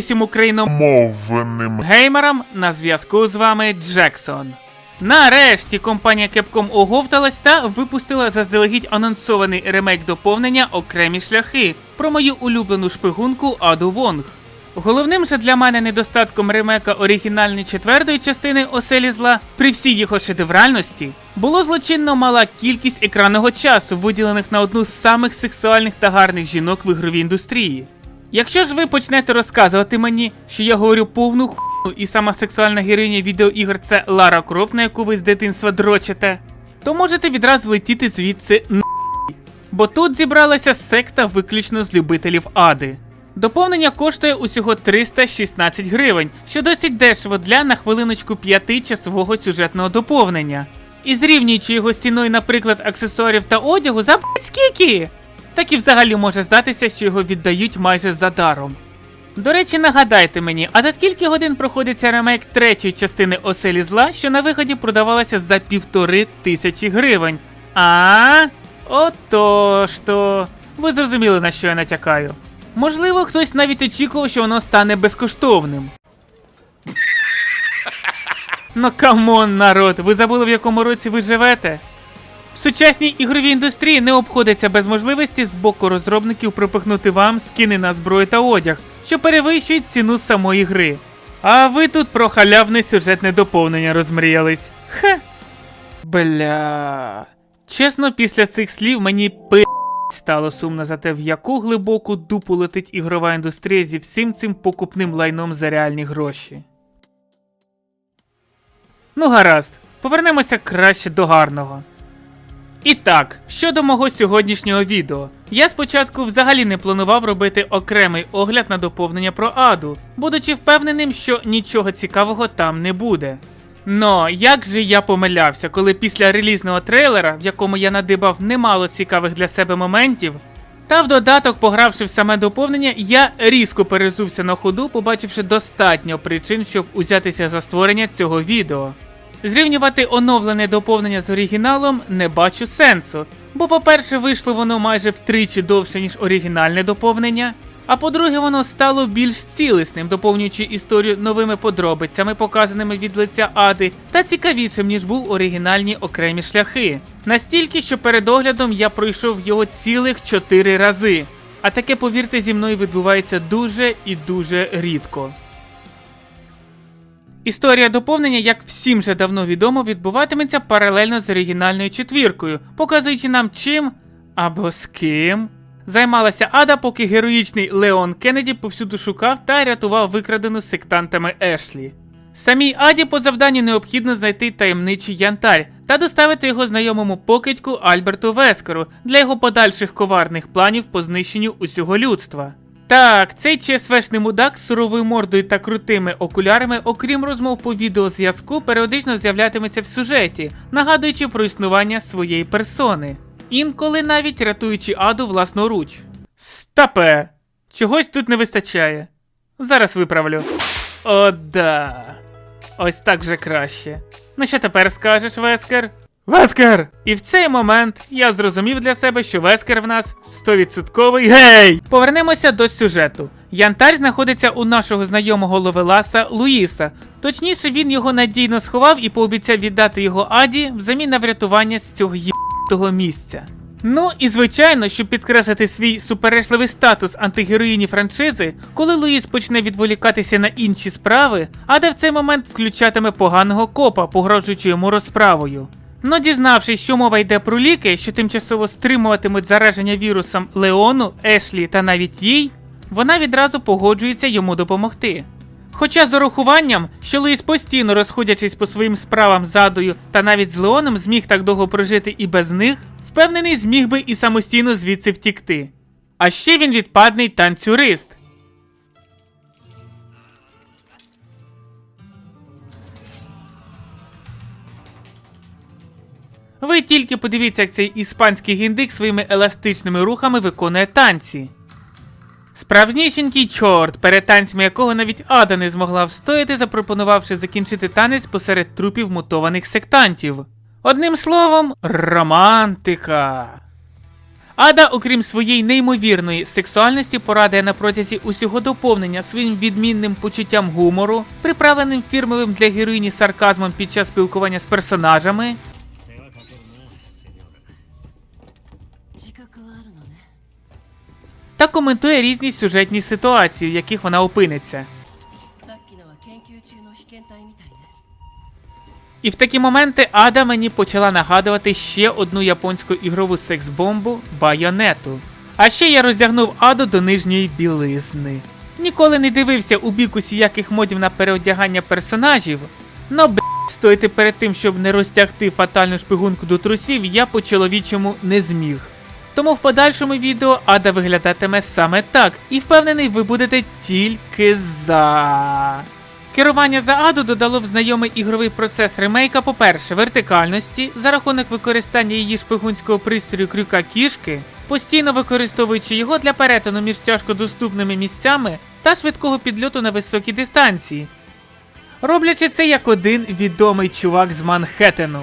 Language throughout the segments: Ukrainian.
Усім україномовним геймерам! На зв'язку з вами Джексон. Нарешті компанія Capcom оговталась та випустила заздалегідь анонсований ремейк доповнення Окремі шляхи про мою улюблену шпигунку Аду Вонг. Головним же для мене недостатком ремейка оригінальної четвертої частини Оселі зла при всій його шедевральності було злочинно мала кількість екранного часу, виділених на одну з самих сексуальних та гарних жінок в ігровій індустрії. Якщо ж ви почнете розказувати мені, що я говорю повну хуйню і сама сексуальна героїня відеоігр це Лара Крофт, на яку ви з дитинства дрочите, то можете відразу летіти звідси на бо тут зібралася секта виключно з любителів ади. Доповнення коштує усього 316 гривень, що досить дешево для на хвилиночку 5-часового сюжетного доповнення. І зрівнюючи його з ціною, наприклад, аксесуарів та одягу, за скільки? Так і взагалі може здатися, що його віддають майже за даром. До речі, нагадайте мені, а за скільки годин проходиться ремейк третьої частини Оселі зла, що на виході продавалася за півтори тисячі гривень? А? Отож то. Ви зрозуміли, на що я натякаю. Можливо, хтось навіть очікував, що воно стане безкоштовним. Ну камон, народ, ви забули в якому році ви живете? Сучасній ігровій індустрії не обходиться без можливості з боку розробників пропихнути вам скини на зброю та одяг, що перевищують ціну самої гри. А ви тут про халявне сюжетне доповнення розмріялись. Ха. Бля. Чесно, після цих слів мені пи стало сумно за те, в яку глибоку дупу летить ігрова індустрія зі всім цим покупним лайном за реальні гроші. Ну гаразд, повернемося краще до гарного. І так, щодо мого сьогоднішнього відео. Я спочатку взагалі не планував робити окремий огляд на доповнення про Аду, будучи впевненим, що нічого цікавого там не буде. Но як же я помилявся, коли після релізного трейлера, в якому я надибав немало цікавих для себе моментів, та в додаток, погравши в саме доповнення, я різко перезувся на ходу, побачивши достатньо причин, щоб узятися за створення цього відео. Зрівнювати оновлене доповнення з оригіналом не бачу сенсу, бо, по-перше, вийшло воно майже втричі довше, ніж оригінальне доповнення. А по-друге, воно стало більш цілісним, доповнюючи історію новими подробицями, показаними від лиця Ади, та цікавішим, ніж був оригінальні окремі шляхи. Настільки, що перед оглядом я пройшов його цілих 4 рази. А таке, повірте, зі мною відбувається дуже і дуже рідко. Історія доповнення, як всім вже давно відомо, відбуватиметься паралельно з оригінальною четвіркою, показуючи нам чим або з ким займалася Ада, поки героїчний Леон Кеннеді повсюду шукав та рятував викрадену сектантами Ешлі. Самій Аді по завданню необхідно знайти таємничий янтарь та доставити його знайомому покидьку Альберту Вескеру для його подальших коварних планів по знищенню усього людства. Так, цей ЧСВшний мудак з суровою мордою та крутими окулярами, окрім розмов по відеозв'язку, періодично з'являтиметься в сюжеті, нагадуючи про існування своєї персони. Інколи навіть рятуючи аду власноруч. Стапе! Чогось тут не вистачає. Зараз виправлю. О, да. Ось так вже краще. Ну що тепер скажеш, Вескер? Вескер! І в цей момент я зрозумів для себе, що Вескер в нас 100% гей! Повернемося до сюжету. Янтарь знаходиться у нашого знайомого ловеласа Луїса. Точніше, він його надійно сховав і пообіцяв віддати його Аді взамін на врятування з цього їбтого місця. Ну і звичайно, щоб підкреслити свій суперечливий статус антигероїні франшизи, коли Луїс почне відволікатися на інші справи, Ада в цей момент включатиме поганого копа, погрожуючи йому розправою. Но дізнавшись, що мова йде про ліки, що тимчасово стримуватимуть зараження вірусом Леону, Ешлі та навіть їй, вона відразу погоджується йому допомогти. Хоча з урахуванням, що Луїс постійно розходячись по своїм справам задою та навіть з Леоном зміг так довго прожити і без них, впевнений, зміг би і самостійно звідси втікти. А ще він відпадний танцюрист. Ви тільки подивіться, як цей іспанський гіндик своїми еластичними рухами виконує танці. Справжнісінький чорт, перед танцями якого навіть Ада не змогла встояти, запропонувавши закінчити танець посеред трупів мутованих сектантів. Одним словом, романтика. Ада, окрім своєї неймовірної сексуальності, порадує на протязі усього доповнення своїм відмінним почуттям гумору, приправленим фірмовим для героїні сарказмом під час спілкування з персонажами, та коментує різні сюжетні ситуації, в яких вона опиниться. І в такі моменти Ада мені почала нагадувати ще одну японську ігрову секс-бомбу байонету. А ще я роздягнув Аду до нижньої білизни. Ніколи не дивився у бік усіяких модів на переодягання персонажів, но б стояти перед тим, щоб не розтягти фатальну шпигунку до трусів, я по чоловічому не зміг. Тому в подальшому відео Ада виглядатиме саме так, і впевнений, ви будете тільки за. Керування за Аду додало в знайомий ігровий процес ремейка, по-перше, вертикальності за рахунок використання її шпигунського пристрою крюка кішки, постійно використовуючи його для перетину між тяжкодоступними місцями та швидкого підльоту на високі дистанції. Роблячи це як один відомий чувак з Манхеттену.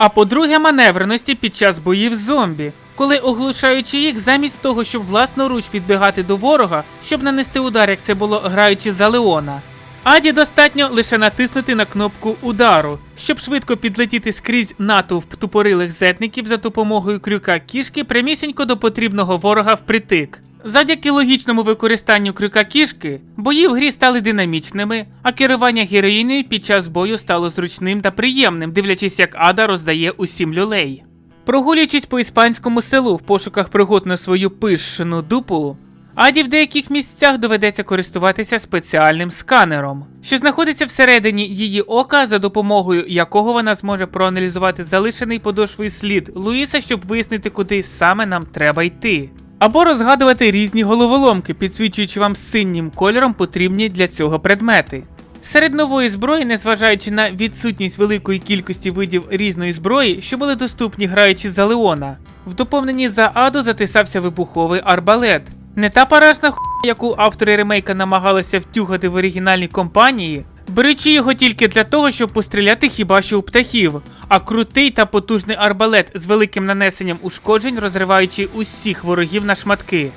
А по-друге, маневреності під час боїв з зомбі, коли оглушаючи їх, замість того, щоб власноруч підбігати до ворога, щоб нанести удар, як це було граючи за Леона. Аді достатньо лише натиснути на кнопку удару, щоб швидко підлетіти скрізь натовп тупорилих зетників за допомогою крюка кішки прямісінько до потрібного ворога впритик. Завдяки логічному використанню крюка кішки, бої в грі стали динамічними, а керування героїнею під час бою стало зручним та приємним, дивлячись, як Ада роздає усім люлей. Прогулюючись по іспанському селу в пошуках пригод на свою пишну дупу, Аді в деяких місцях доведеться користуватися спеціальним сканером, що знаходиться всередині її ока, за допомогою якого вона зможе проаналізувати залишений подошвий слід Луїса, щоб вияснити, куди саме нам треба йти. Або розгадувати різні головоломки, підсвічуючи вам синім кольором потрібні для цього предмети. Серед нової зброї, незважаючи на відсутність великої кількості видів різної зброї, що були доступні граючи за Леона, в доповненні за Аду затисався вибуховий арбалет. Не та парашна ху, яку автори ремейка намагалися втюгати в оригінальній компанії, беручи його тільки для того, щоб постріляти хіба що у птахів, а крутий та потужний арбалет з великим нанесенням ушкоджень, розриваючи усіх ворогів на шматки.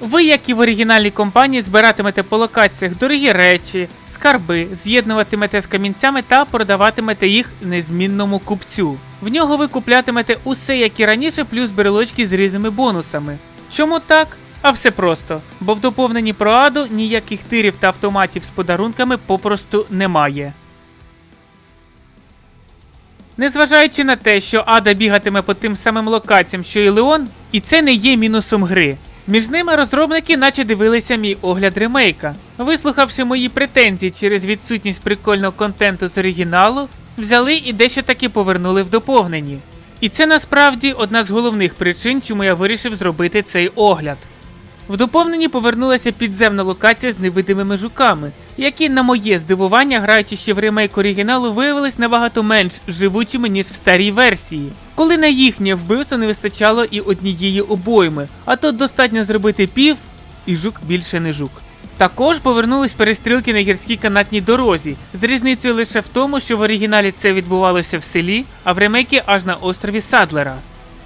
Ви, як і в оригінальній компанії, збиратимете по локаціях дорогі речі, скарби, з'єднуватимете з камінцями та продаватимете їх незмінному купцю. В нього ви куплятимете усе, як і раніше, плюс брелочки з різними бонусами. Чому так? А все просто, бо в доповненні про аду ніяких тирів та автоматів з подарунками попросту немає. Незважаючи на те, що Ада бігатиме по тим самим локаціям, що і Леон, і це не є мінусом гри. Між ними розробники наче дивилися мій огляд ремейка. Вислухавши мої претензії через відсутність прикольного контенту з оригіналу, взяли і дещо таки повернули в доповненні. І це насправді одна з головних причин, чому я вирішив зробити цей огляд. В доповненні повернулася підземна локація з невидимими жуками, які, на моє здивування, граючи ще в ремейк оригіналу, виявились набагато менш живучими, ніж в старій версії. Коли на їхнє вбивство не вистачало і однієї обойми, а тут достатньо зробити пів, і жук більше не жук. Також повернулись перестрілки на гірській канатній дорозі, з різницею лише в тому, що в оригіналі це відбувалося в селі, а в ремейкі аж на острові Садлера.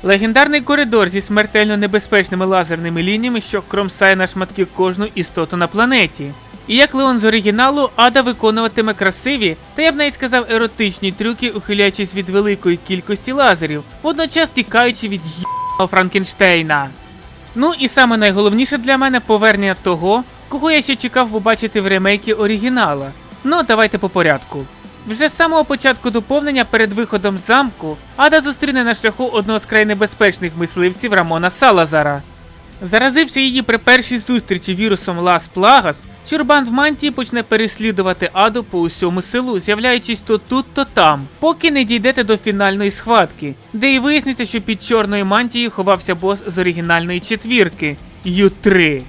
Легендарний коридор зі смертельно небезпечними лазерними лініями, що кромсає на шматки кожну істоту на планеті. І як Леон з оригіналу, Ада виконуватиме красиві, та я б навіть сказав еротичні трюки, ухиляючись від великої кількості лазерів, водночас тікаючи від ї***го Франкенштейна. Ну і саме найголовніше для мене повернення того, кого я ще чекав побачити в ремейкі оригінала. Ну, давайте по порядку. Вже з самого початку доповнення перед виходом замку Ада зустріне на шляху одного з край небезпечних мисливців Рамона Салазара. Заразивши її при першій зустрічі вірусом Лас Плагас, Чурбан в мантії почне переслідувати Аду по усьому селу, з'являючись то тут, то там, поки не дійдете до фінальної схватки, де і виясниться, що під чорною мантією ховався бос з оригінальної четвірки Ю-3.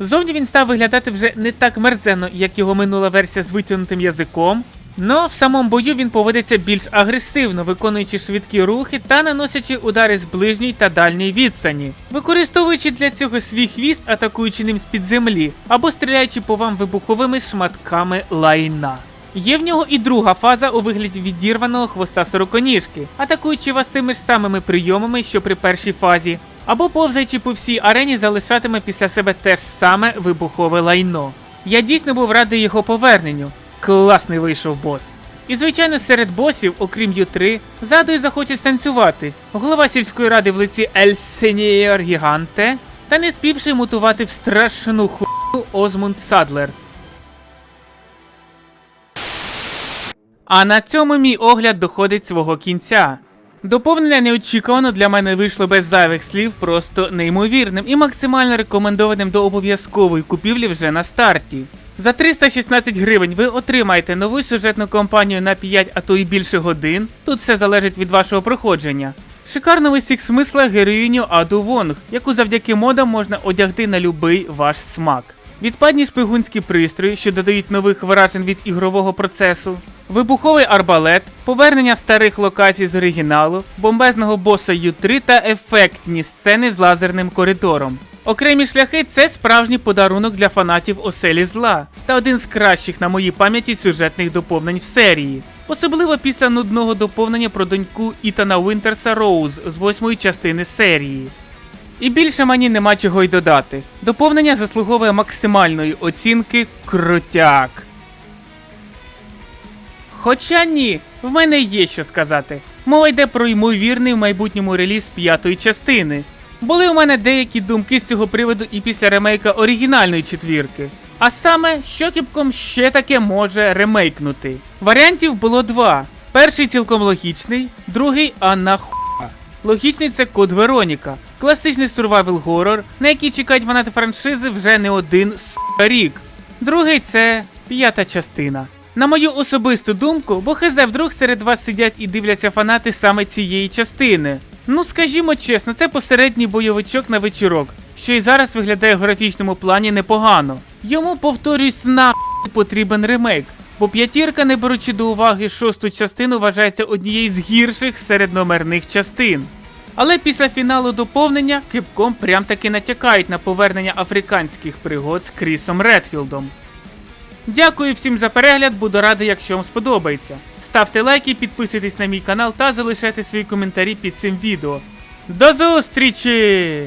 Зовні він став виглядати вже не так мерзенно, як його минула версія з витягнутим язиком. Но в самому бою він поводиться більш агресивно, виконуючи швидкі рухи та наносячи удари з ближньої та дальньої відстані, використовуючи для цього свій хвіст, атакуючи ним з-під землі, або стріляючи по вам вибуховими шматками лайна. Є в нього і друга фаза у вигляді відірваного хвоста сороконіжки, атакуючи вас тими ж самими прийомами, що при першій фазі, або повзаючи по всій арені, залишатиме після себе те ж саме вибухове лайно. Я дійсно був радий його поверненню. Класний вийшов бос. І звичайно, серед босів, окрім Ю3, ззаду захочуть танцювати. Голова сільської ради в лиці Ель Сеньор Гіганте та не співши мутувати в страшну хуйню Озмунд Садлер. А на цьому мій огляд доходить свого кінця. Доповнення неочікувано для мене вийшло без зайвих слів, просто неймовірним і максимально рекомендованим до обов'язкової купівлі вже на старті. За 316 гривень ви отримаєте нову сюжетну кампанію на 5, а то й більше годин. Тут все залежить від вашого проходження. Шикарно в усіх смислах героїню Аду Вонг, яку завдяки модам можна одягти на любий ваш смак. Відпадні шпигунські пристрої, що додають нових вражень від ігрового процесу, вибуховий арбалет, повернення старих локацій з оригіналу, бомбезного боса Ю3 та ефектні сцени з лазерним коридором. Окремі шляхи це справжній подарунок для фанатів оселі зла та один з кращих на моїй пам'яті сюжетних доповнень в серії. Особливо після нудного доповнення про доньку Ітана Вінтерса Роуз з восьмої частини серії. І більше мені нема чого й додати. Доповнення заслуговує максимальної оцінки крутяк. Хоча ні, в мене є що сказати. Мова йде про ймовірний в майбутньому реліз п'ятої частини. Були у мене деякі думки з цього приводу і після ремейка оригінальної четвірки. А саме, що Кіпком ще таке може ремейкнути. Варіантів було два. Перший цілком логічний, другий а нахуя. Логічний це код Вероніка, класичний survival горор, на який чекають фанати франшизи вже не один с**ка рік. Другий це п'ята частина. На мою особисту думку, бо хз вдруг серед вас сидять і дивляться фанати саме цієї частини. Ну скажімо чесно, це посередній бойовичок на вечірок, що і зараз виглядає в графічному плані непогано. Йому, повторюсь, нахуй потрібен ремейк, бо п'ятірка, не беручи до уваги шосту частину, вважається однією з гірших серед номерних частин. Але після фіналу доповнення Кипком прям таки натякають на повернення африканських пригод з Крісом Редфілдом. Дякую всім за перегляд, буду радий, якщо вам сподобається. Ставте лайки, підписуйтесь на мій канал та залишайте свої коментарі під цим відео. До зустрічі!